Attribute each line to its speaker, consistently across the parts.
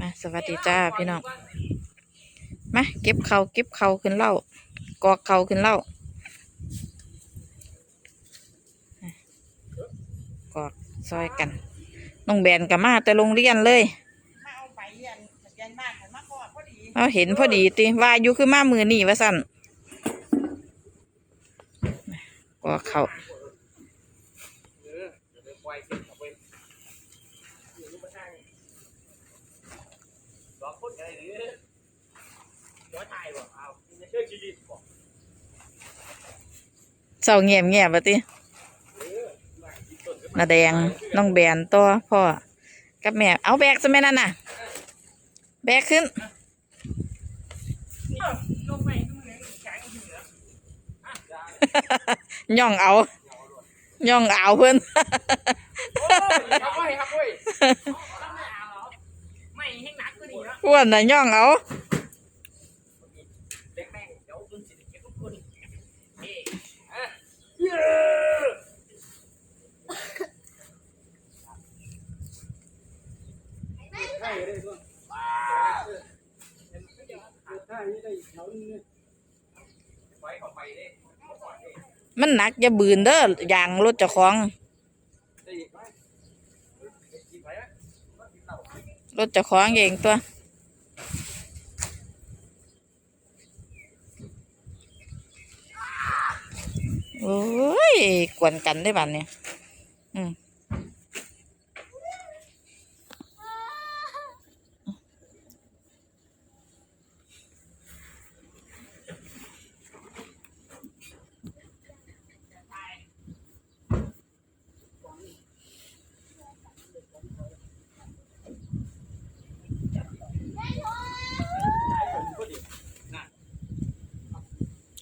Speaker 1: มาสวัสดีจ้าพี่น้องมาเก็บเขาเก็บเขาขึ้นเล่ากอกเขาขึ้นเล่ากอกซอยกันน้องแบนกับมาแต่โรงเรียนเลย
Speaker 2: มาเอาไปเรียนทะเบียนบ้านมาพอพอดี
Speaker 1: เราเห็นพอดีติว่าอยู่คือมามือนี่ว่าสั่นกอกเขา
Speaker 3: สองคนกันเลยหรือย้อนถ่ายบอกเอาเชื่อชีวิตบอก
Speaker 1: เศร้าเงียบเงียบๆว่าตินาแดงน้องแบนตัวพ่อกับแม่เอาแบกซะแม่นั่นน่ะ แบกขึ้นย่องเอาย่องเอาเพื่อน
Speaker 2: อ้วน
Speaker 1: น่ะย่องเอา
Speaker 3: ไมั
Speaker 1: นหนักอย่าบืนเด้ออย่างรถเจ้าของ
Speaker 3: ได้อีกไหมกินไปไหม
Speaker 1: รถเจ้าของเองตัว โอ้ย กวนกันได้บัดเนี่ยอืม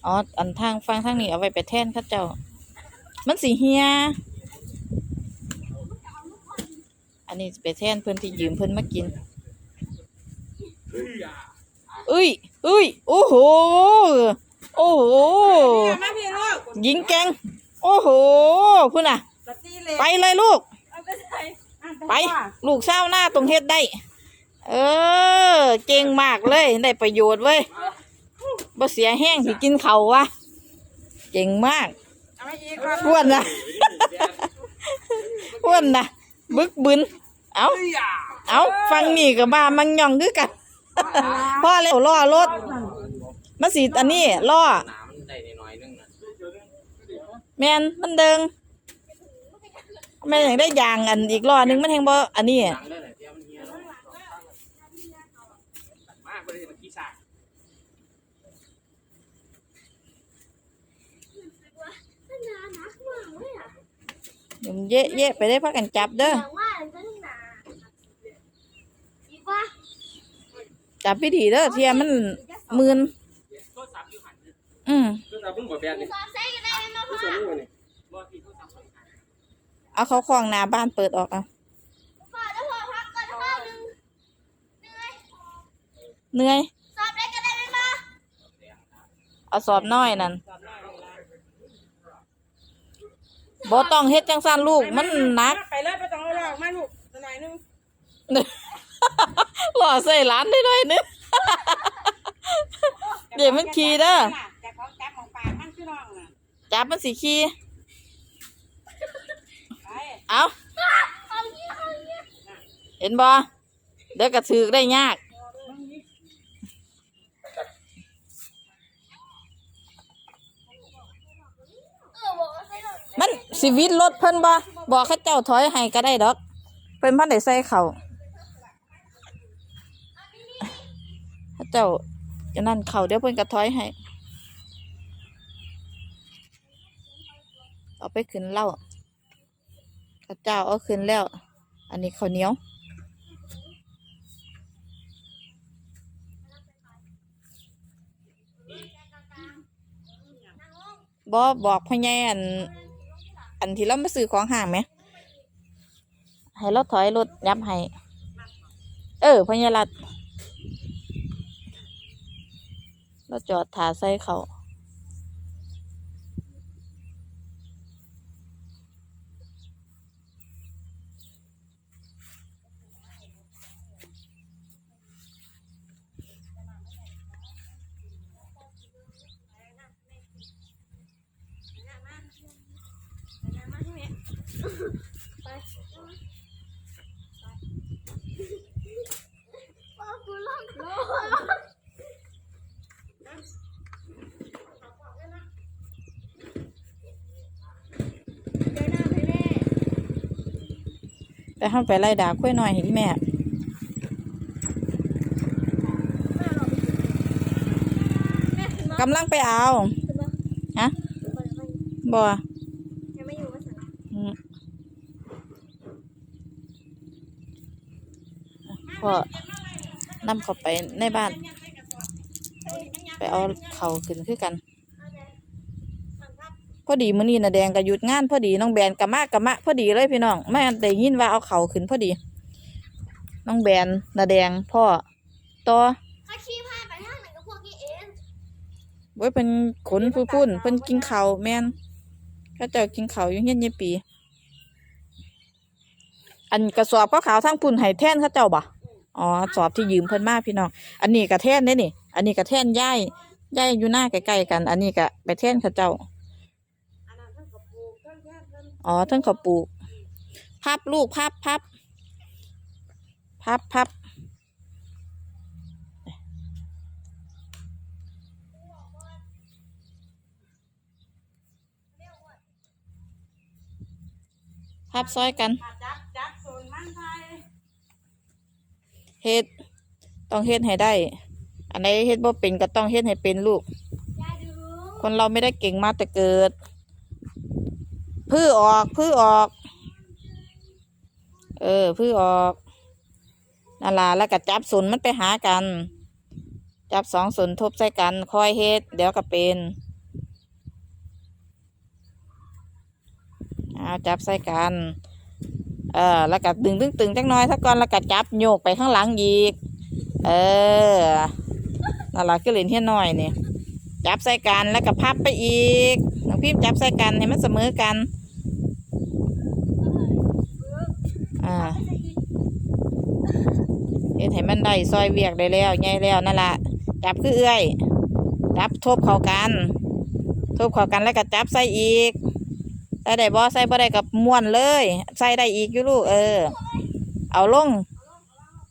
Speaker 1: อ๋อ อันทางฟังทางนี้เอาไว้ไปแท่นเข้าเจ้า มันสีเฮีย อันนี้ไปแท่นเพิ่นที่ยืมเพิ่นมากิน
Speaker 3: เฮ้ยอะ
Speaker 1: เอ้ยเอ้ยโอ้โห โอ้โห
Speaker 2: มาพี่ลูก
Speaker 1: ยิงแกง โอ้โหพุ่นน่ะ
Speaker 2: สตีเลย
Speaker 1: ไปเลยลูก
Speaker 2: เอาไปใส่
Speaker 1: ไป ลูกเศร้าวหน้าตรงเฮ็ดได้ เออ เก่งมากเลย ได้ประโยชน์เว้ยบ่เสียแห้งสิกินเขาววะ เก่งมาก
Speaker 2: เอาไปอีกครับ
Speaker 1: อ้วนนะอ้วนนะบึกบึนเอา
Speaker 3: เฮ้ยอะ
Speaker 1: เอาฟังนี่กับบ้ามันย่องคือกันพ่อเลยล่อรถมาสีอันนี้ล่อ
Speaker 3: น้ำมันได้น้อยนึงนะ
Speaker 1: แมนมันเดิงแม่นอยากได้ยางอันอีกล้อหนึงมันแทงบ่อันนี้
Speaker 3: ดังเลยแหละเดี๋ยวมันเฮียแล้วมากเลยมันขี้สาก
Speaker 1: เดี๋ยวมันเยะเยะไปได้พักกันจับเด้อ
Speaker 4: อย่างว่าจะหนาอีกว่า
Speaker 1: จับพิธีเด้อเทียมันมืน
Speaker 3: โทษสับอยู่หัน
Speaker 1: อืม
Speaker 3: โทษสับพุ่งแบบนี้
Speaker 4: สอนใส่กันได้ไหมมา
Speaker 3: ผู้
Speaker 4: พ่อ
Speaker 3: ชมนี่นี่บ่ที่โทษสับ
Speaker 1: เอาเขาคล้องหน้าบ้านเปิดออกเอา
Speaker 4: พ่อแล้วพ่อพักก่อนพ่อหนึ่งเหนื่อย
Speaker 1: เหนื่อย
Speaker 4: สอบได้กันได้ไหมมา
Speaker 1: เอาสอบน้อยนั่น บ่ต้องเฮ็ดจังซั่นลูกมันหนัก
Speaker 2: ไปเลยไปต้องเอาหลอกมาลูกตัวหน่อยนึง
Speaker 1: หล่อใส่ร้านได้ด้วยนึเดี๋ยวมันขี่เด้อ
Speaker 2: จะของจับของปากมันคือน้องน่ะ
Speaker 1: จับมันสีขี้
Speaker 2: ไป
Speaker 1: เอา
Speaker 4: เอาเงี้ยเอาเงี้ย
Speaker 1: เห็นบ่เดี๋ยวกระถือได้ยาก
Speaker 4: เออบอกว่าใส่หน่อย
Speaker 1: มันชีวิตรถเพิ่นบ่บอกเขาเจ้าถอยให้ก็ได้ดอก เพิ่นพันได้ใส่เขาเขาเจ้าจะนั่นเขาเดี๋ยวเพิ่นก็ถอยให้ เอาไปขึ้นเหล้าเขาเจ้าเอาขึ้นแล้ว อันนี้ข้าวเหนียวบอบอกพ่อใหญ่อัน อันที่เรามาซื้อของห่างไหมให้เราถอยรถยับให้ เออพญารัดเราจอดถาใส่เขา แต่ห้ามไปไล่ด่าค่อยหน่อยให้อีแม่
Speaker 4: แม่ขึ้นมากำ
Speaker 1: ลังไปเอา
Speaker 4: ขึ้นมา
Speaker 1: ฮะบ่
Speaker 4: ยังไม่อยู่มาสั่ง
Speaker 1: อืมพ่อนำเข้าไปในบ้าน ไปเอาเขาวขึ้นคือกัน พอดีมื้อนี้นะแดงก็หยุดงานพอดีน้องแบนกะมากะมะพอดีเลยพี่น้องแม่นได้ยินว่าเอาเขาขึ้นพอดี น้องแบนนาแดงพ่อต่อ
Speaker 4: ถ้าขี้พลาดไปทางไหนก็พวกนี้เอง
Speaker 1: ไว้เพิ่นขนผู้พุ่นเพิ่นกินข้าวแม่นเขาเจ้ากินข้าวอยู่เฮียนยายปี อันกระสอบก็ขาวทั้งพุ่นให้แท่นเขาเจ้าบ่อ๋อสอบที่ยืมเพิ่นมาพี่น้องอันนี้ก็แท่นเด้นี่ อันนี้ก็แท่นย่ายย่ายอยู่หน้าใกล้ๆกัน อันนี้ก็ไปแท่นเขาเจ้า
Speaker 4: อันนั้นท่านกับปูท่าน แค่ท่าน
Speaker 1: เขาปลูก พับลูกพับพับพับพับพับซอยกันเฮ็ดต้องเฮ็ดให้ได้ อันไหนเฮ็ดบ่เป็นก็ต้องเฮ็ดให้เป็นลูก คนเราไม่ได้เก่งมาแต่เกิด พื้อออกพื้อออก เออพื้อออกนั่นล่ะแล้วก็จับสนย์มันไปหากัน จับสองสนย์ทบใส่กันคอยเฮ็ดเดี๋ยวก็เป็นเอาจับใส่กันเออแล้วก็ดึงตึงตึงๆจักน้อยถ้าก่อนแล้วก็จับโยกไปข้างหลังอีก เออนั่นล่ะคือเหรียญเฮียน้อยนี่จับใส่กันแล้วก็พับไปอีก พิมพ์จับใส่กันให้มันเสมอกัน อ่าเฮ็ดให้มันได้ซอยเวียกได้แล้วใหญ่แล้วนั่นละจับคือเอื้อยจับทบเข้ากันทบเข้ากันแล้วก็จับใส่อีกใส่ได้บ่ใส่บ่ได้กับม้วนเลย ใส่ได้อีกอยู่ลูกเออ เอาลง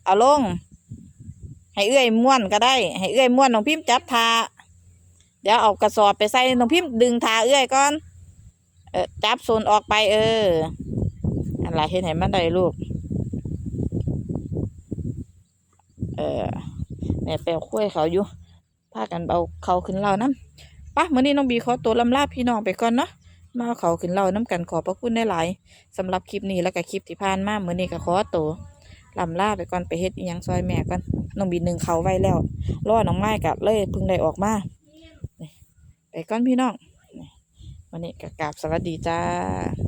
Speaker 1: เอาลง ให้เอื้อยม้วนก็ได้ ให้เอื้อยม้วนน้องพิมพ์จับทา ดี๋ยวเอากระสอบไปใส่น้องพิมพ์ดึงทาเอื้อยก่อน เออจับโซนออกไป เอออะไรเห็นเห็นมันได้ลูก เออแม่แปลคุ้ยเขาอยู่พากันเอาเขาขึ้นเล่าน้ำปะเมื่อนี้น้องบีขอตัวลำลาพี่น้องไปก่อนเนาะมาเอเขาขึ้นเล่าน้ำกันขอพระคุณได้หลายสำหรับคลิปนี้แล้วก็คลิปที่ผ่านมาเมื่อนี้ก็ขอตัวลำลาไปก่อนไปเฮ็ดอีหยังซอยแม่ก่อนน้องบีหนึ่งเขาไว้แล้วรอน้องไม้กับเลยเพิ่งได้ออกมา ไปก่อนพี่น้องวันนี้ก็กราบสวัสดีจ้า